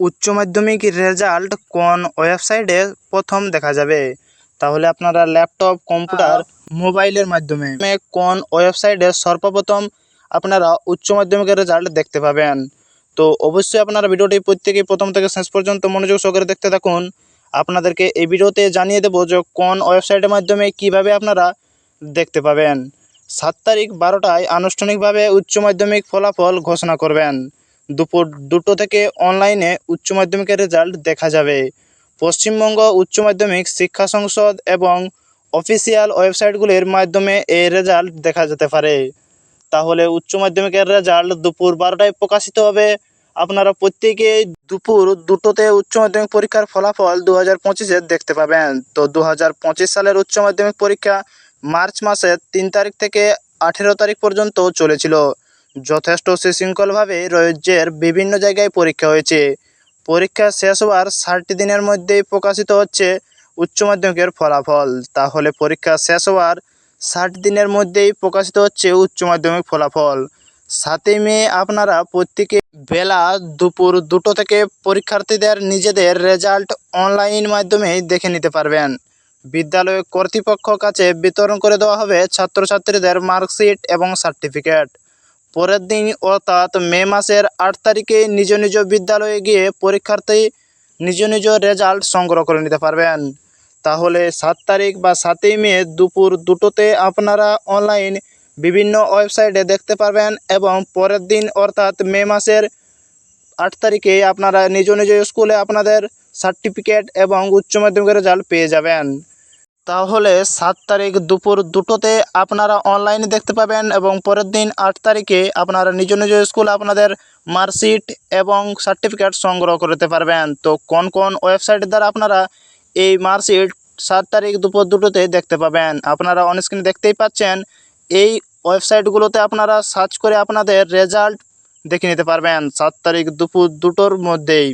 উচ্চ মাধ্যমিক রেজাল্ট কোন ওয়েবসাইটে প্রথম দেখা যাবে? তাহলে আপনারা ল্যাপটপ কম্পিউটার মোবাইলের মাধ্যমে কোন ওয়েবসাইটে সর্বপ্রথম আপনারা উচ্চ মাধ্যমিকের রেজাল্ট দেখতে পাবেন? তো অবশ্যই আপনারা ভিডিওটি প্রত্যেকেই প্রথম থেকে শেষ পর্যন্ত মনোযোগ সহকারে দেখতে থাকুন। আপনাদেরকে এই ভিডিওতে জানিয়ে দেবো যে কোন ওয়েবসাইটের মাধ্যমে কীভাবে আপনারা দেখতে পাবেন। সাত তারিখ বারোটায় আনুষ্ঠানিকভাবে উচ্চ মাধ্যমিক ফলাফল ঘোষণা করবেন। দুপুর দুটো থেকে অনলাইনে উচ্চ মাধ্যমিকের রেজাল্ট দেখা যাবে। পশ্চিমবঙ্গ উচ্চ মাধ্যমিক শিক্ষা সংসদ এবং অফিসিয়াল ওয়েবসাইটগুলির মাধ্যমে এই রেজাল্ট দেখা যেতে পারে। তাহলে উচ্চ মাধ্যমিকের রেজাল্ট দুপুর বারোটায় প্রকাশিত হবে। আপনারা প্রত্যেকেই দুপুর দুটোতে উচ্চ মাধ্যমিক পরীক্ষার ফলাফল দু হাজার পঁচিশে দেখতে পাবেন। তো দু হাজার পঁচিশ সালের উচ্চ মাধ্যমিক পরীক্ষা মার্চ মাসের তিন তারিখ থেকে আঠেরো তারিখ পর্যন্ত চলেছিল। যথেষ্ট সুশৃঙ্খলভাবে রাজ্যের বিভিন্ন জায়গায় পরীক্ষা হয়েছে। পরীক্ষা শেষ হওয়ার ষাটটি দিনের মধ্যেই প্রকাশিত হচ্ছে উচ্চ মাধ্যমিকের ফলাফল। তাহলে পরীক্ষা শেষ হওয়ার ষাট দিনের মধ্যেই প্রকাশিত হচ্ছে উচ্চ মাধ্যমিক ফলাফল। সাতই মে আপনারা প্রত্যেকে বেলা দুপুর দুটো থেকে পরীক্ষার্থীদের নিজেদের রেজাল্ট অনলাইন মাধ্যমে দেখে নিতে পারবেন। বিদ্যালয় কর্তৃপক্ষ কাছে বিতরণ করে দেওয়া হবে ছাত্রছাত্রীদের মার্কশিট এবং সার্টিফিকেট। পরের দিন অর্থাৎ মে মাসের আট তারিখে নিজ নিজ বিদ্যালয়ে গিয়ে পরীক্ষার্থী নিজ নিজ রেজাল্ট সংগ্রহ করে নিতে পারবেন। তাহলে সাত তারিখ বা সাতই মে দুপুর দুটোতে আপনারা অনলাইন বিভিন্ন ওয়েবসাইটে দেখতে পারবেন এবং পরের দিন অর্থাৎ মে মাসের আট তারিখে আপনারা নিজ নিজ স্কুলে আপনাদের সার্টিফিকেট এবং উচ্চ মাধ্যমিকের রেজাল্ট পেয়ে যাবেন। তাহলে সাত তারিখ দুপুর দুটোতে আপনারা অনলাইনে দেখতে পাবেন এবং পরের দিন আট তারিখে আপনারা নিজ নিজ স্কুলে আপনাদের মার্কশিট এবং সার্টিফিকেট সংগ্রহ করতে পারবেন। তো কোন কোন ওয়েবসাইটের দ্বারা আপনারা এই মার্কশিট সাত তারিখ দুপুর দুটোতে দেখতে পাবেন? আপনারা অনস্ক্রিনে দেখতেই পাচ্ছেন, এই ওয়েবসাইটগুলোতে আপনারা সার্চ করে আপনাদের রেজাল্ট দেখে নিতে পারবেন সাত তারিখ দুপুর দুটোর মধ্যেই।